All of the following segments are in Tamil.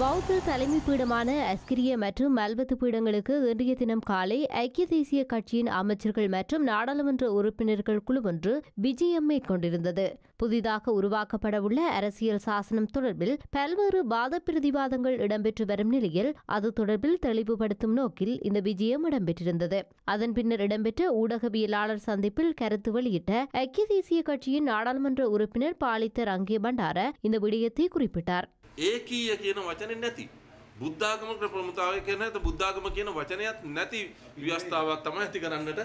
பௌத்த தலைமை பீடமான அஸ்கிரிய மற்றும் மல்வத்து பீடங்களுக்கு இன்றைய தினம் காலை ஐக்கிய தேசிய கட்சியின் அமைச்சர்கள் மற்றும் நாடாளுமன்ற உறுப்பினர்கள் குழு ஒன்று விஜயம் மேற்கொண்டிருந்தது. புதிதாக உருவாக்கப்படவுள்ள அரசியல் சாசனம் தொடர்பில் பல்வேறு வாத பிரதிவாதங்கள் இடம்பெற்று வரும் நிலையில் அது தொடர்பில் தெளிவுபடுத்தும் நோக்கில் இந்த விஜயம் இடம்பெற்றிருந்தது. அதன் பின்னர் இடம்பெற்ற ஊடகவியலாளர் சந்திப்பில் கருத்து வெளியிட்ட ஐக்கிய தேசிய கட்சியின் நாடாளுமன்ற உறுப்பினர் பாலித்த ரங்கே பண்டார இந்த விடயத்தை குறிப்பிட்டார். ඒකීය කියන වචනෙ නැති. බුද්ධාගමක ප්‍රමුතාව කියන ඇත බුද්ධාගම කියන වචනයක් නැති ව්‍යවස්ථාවක් තමයි ඇති කරන්නට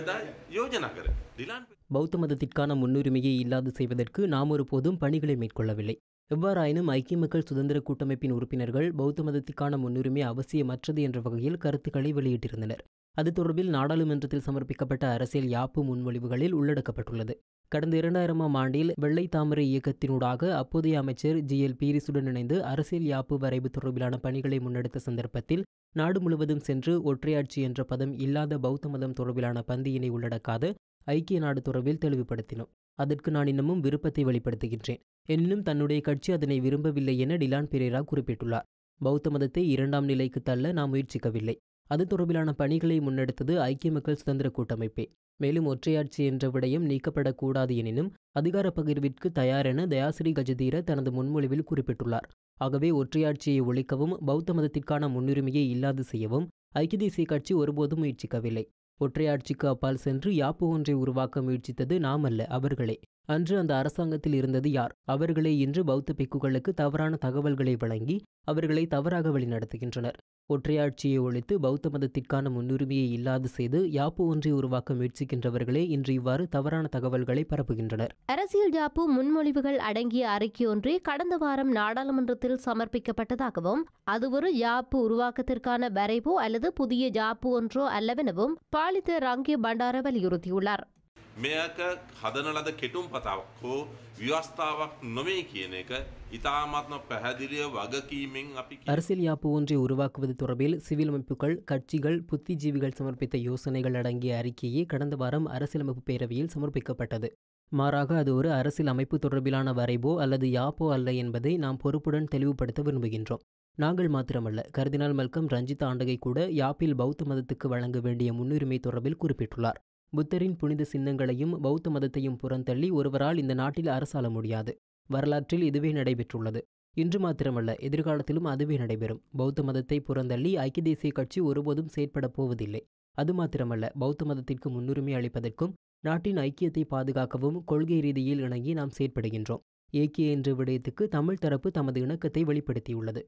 එදා යෝජනා කර. ඩිලාන් பௌத்த மதத்திற்கான முன்னுரிமையை இல்லாது செய்வதற்கு நாம் ஒருபோதும் பணிகளை மேற்கொள்ளவில்லை எவ்வாறாயினும் ஐக்கிய மக்கள் சுதந்திர கூட்டமைப்பின் உறுப்பினர்கள் பௌத்த மதத்திற்கான முன்னுரிமை அவசியமற்றது என்ற வகையில் கருத்துக்களை வெளியிட்டிருந்தனர் அது தொடர்பில் நாடாளுமன்றத்தில் சமர்ப்பிக்கப்பட்ட அரசியல் யாப்பு முன்மொழிவுகளில் உள்ளடக்கப்பட்டுள்ளது. கடந்த இரண்டாயிரமாம் ஆண்டில் வெள்ளை தாமரை இயக்கத்தினூடாக அப்போதைய அமைச்சர் ஜி. எல். பீரிசுடன் இணைந்து அரசியல் யாப்பு வரைவு தொடர்பிலான பணிகளை முன்னெடுத்த சந்தர்ப்பத்தில் நாடு முழுவதும் சென்று ஒற்றையாட்சி என்ற பதம் இல்லாத பௌத்த மதம் தொடர்பிலான பந்தியினை உள்ளடக்காத ஐக்கிய நாடு தொடர்பில் தெளிவுபடுத்தினோம். அதற்கு நான் இன்னமும் விருப்பத்தை வெளிப்படுத்துகின்றேன். எனினும் தன்னுடைய கட்சி அதனை விரும்பவில்லை என டிலான் பெரேரா குறிப்பிட்டுள்ளார். பௌத்த மதத்தை இரண்டாம் நிலைக்கு தள்ள நாம் முயற்சிக்கவில்லை. அது தொடர்பிலான பணிகளை முன்னெடுத்தது ஐக்கிய மக்கள் சுதந்திர கூட்டமைப்பே. மேலும் ஒற்றையாட்சி என்ற விடயம் நீக்கப்படக்கூடாது எனினும் அதிகார பகிர்விற்கு தயாரென தயாசிரி கஜதீர தனது முன்மொழிவில் குறிப்பிட்டுள்ளார். ஆகவே ஒற்றையாட்சியை ஒழிக்கவும் பௌத்த மதத்திற்கான முன்னுரிமையை இல்லாது செய்யவும் ஐக்கிய தேசிய கட்சி ஒருபோதும் முயற்சிக்கவில்லை. ஒற்றையாட்சிக்கு அப்பால் சென்று யாப்பு ஒன்றை உருவாக்க முயற்சித்தது நாமல்ல அவர்களே. அன்று அந்த அரசாங்கத்தில் இருந்தது யார்? அவர்களே இன்று பௌத்த பிக்குகளுக்கு தவறான தகவல்களை வழங்கி அவர்களை தவறாக வழிநடத்துகின்றனர். ஒற்றையாட்சியை ஒழித்து பௌத்த மதத்திற்கான முன்னுரிமையை இல்லாது செய்து யாப்பு ஒன்றை உருவாக்க முயற்சிக்கின்றவர்களே இன்று இவ்வாறு தவறான தகவல்களை பரப்புகின்றனர். அரசியல் யாப்பு முன்மொழிவுகள் அடங்கிய அறிக்கை ஒன்றே கடந்த வாரம் நாடாளுமன்றத்தில் சமர்ப்பிக்கப்பட்டதாகவும் அது ஒரு யாப்பு உருவாக்கத்திற்கான வரைவோ அல்லது புதிய யாப்பு ஒன்றோ அல்லவெனவும் பாலித்த ரங்கே பண்டார வலியுறுத்தியுள்ளார். මෙයක හදන ලද කෙටුම් පතාවක් හෝ ව්‍යවස්ථාවක් නොවේ කියන එක ඉතාමත්ම පැහැදිලිය වගකීමෙන් අපි කිය- அரசியல் யாப்பு ஒன்றை உருவாக்குவது தொடர்பில் சிவில் அமைப்புகள் கட்சிகள் புத்திஜீவிகள் சமர்ப்பித்த யோசனைகள் அடங்கிய அறிக்கையே கடந்த வாரம் அரசியலமைப்பு பேரவையில் சமர்ப்பிக்கப்பட்டது மாறாக அது ஒரு அரசியல் அமைப்பு தொடர்பிலான வரைவோ அல்லது யாப்போ அல்ல என்பதை நாம் பொறுப்புடன் தெளிவுபடுத்த விரும்புகின்றோம் நாங்கள் மாத்திரமல்ல கர்தினால் மல்கம் ரஞ்சித் ஆண்டகை கூட யாப்பில் பௌத்த மதத்துக்கு வழங்க வேண்டிய முன்னுரிமை தொடர்பில் குறிப்பிட்டுள்ளார் புத்தரின் புனித சின்னங்களையும் பௌத்த மதத்தையும் புறந்தள்ளி ஒருவரால் இந்த நாட்டில் அரசாள முடியாது. வரலாற்றில் இதுவே நடைபெற்றுள்ளது. இன்று மாத்திரமல்ல எதிர்காலத்திலும் அதுவே நடைபெறும். பௌத்த மதத்தை புறந்தள்ளி ஐக்கிய தேசிய கட்சி ஒருபோதும் செயற்படப் போவதில்லை. அது மாத்திரமல்ல பௌத்த மதத்திற்கு முன்னுரிமை அளிப்பதற்கும் நாட்டின் ஐக்கியத்தை பாதுகாக்கவும் கொள்கை ரீதியில் இணங்கி நாம் செயற்படுகின்றோம். ஏக்கிய என்ற விடயத்துக்கு தமிழ் தரப்பு தமது இணக்கத்தை வெளிப்படுத்தியுள்ளது.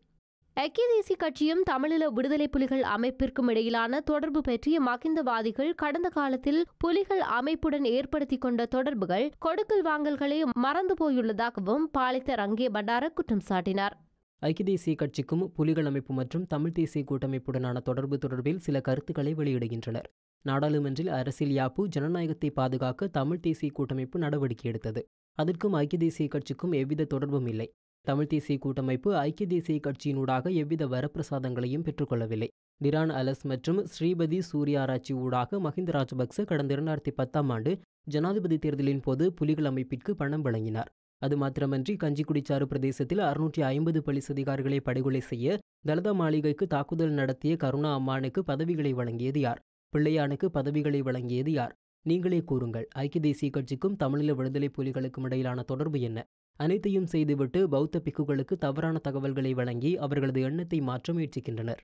ஐக்கிய தேசிய கட்சியும் தமிழீழ விடுதலை புலிகள் அமைப்பிற்கும் இடையிலான தொடர்பு பற்றிய மகிந்தவாதிகள் கடந்த காலத்தில் புலிகள் அமைப்புடன் ஏற்படுத்திக் கொண்ட தொடர்புகள் கொடுக்கல் வாங்கல்களை மறந்து போயுள்ளதாகவும் பாலித்த ரங்கே பண்டார குற்றம் சாட்டினார். ஐக்கிய தேசிய கட்சிக்கும் புலிகள் அமைப்பு மற்றும் தமிழ் தேசிய கூட்டமைப்புடனான தொடர்பு தொடர்பில் சில கருத்துக்களை வெளியிடுகின்றனர். நாடாளுமன்றில் அரசியல் யாப்பு ஜனநாயகத்தை பாதுகாக்க தமிழ் தேசிய கூட்டமைப்பு நடவடிக்கை எடுத்தது. அதற்கும் ஐக்கிய தேசிய கட்சிக்கும் எவ்வித தொடர்பும் இல்லை. தமிழ் தேசிய கூட்டமைப்பு ஐக்கிய தேசிய கட்சியினூடாக எவ்வித வரப்பிரசாதங்களையும் பெற்றுக்கொள்ளவில்லை. டிரான் அலஸ் மற்றும் ஸ்ரீபதி சூர்யாராட்சி ஊடாக மஹிந்த ராஜபக்ச கடந்த இரண்டாயிரத்தி பத்தாம் ஆண்டு ஜனாதிபதி தேர்தலின் போது புலிகள் அமைப்பிற்கு பணம் வழங்கினார். அது மாத்திரமன்றி கஞ்சிக்குடிச்சாறு பிரதேசத்தில் அறுநூற்றி ஐம்பது போலீஸ் அதிகாரிகளை படுகொலை செய்ய தலதா மாளிகைக்கு தாக்குதல் நடத்திய கருணா அம்மானுக்கு பதவிகளை வழங்கியது யார்? பிள்ளையானுக்கு பதவிகளை வழங்கியது யார்? நீங்களே கூறுங்கள். ஐக்கிய தேசிய கட்சிக்கும் தமிழீழ விடுதலை புலிகளுக்கும் இடையிலான தொடர்பு என்ன? அனைத்தையும் செய்துவிட்டு பௌத்த பிக்குகளுக்கு தவறான தகவல்களை வழங்கி அவர்களது எண்ணத்தை மாற்ற முயற்சிக்கின்றனர்.